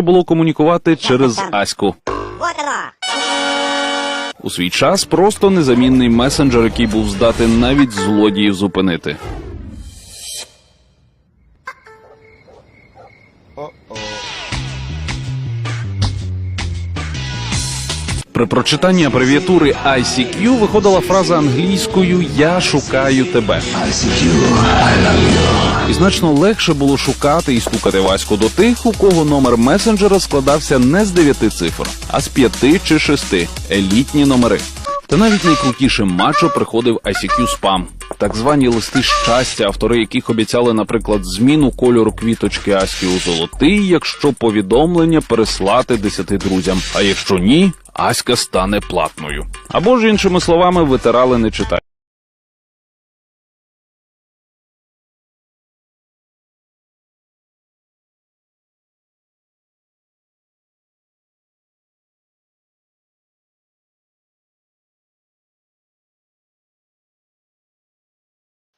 було комунікувати через Аську. У свій час просто незамінний месенджер, який був здатен навіть злодіїв зупинити. При прочитанні абревіатури ICQ виходила фраза англійською Я шукаю тебе. І значно легше було шукати і стукати Ваську до тих, у кого номер месенджера складався не з дев'яти цифр, а з п'яти чи шести елітні номери. Та навіть найкрутішим мачо приходив ICQ спам, так звані листи щастя, автори яких обіцяли, наприклад, зміну кольору квіточки Аськи у золотий, якщо повідомлення переслати десяти друзям. А якщо ні, Аська стане платною. Або ж іншими словами витирали не читати.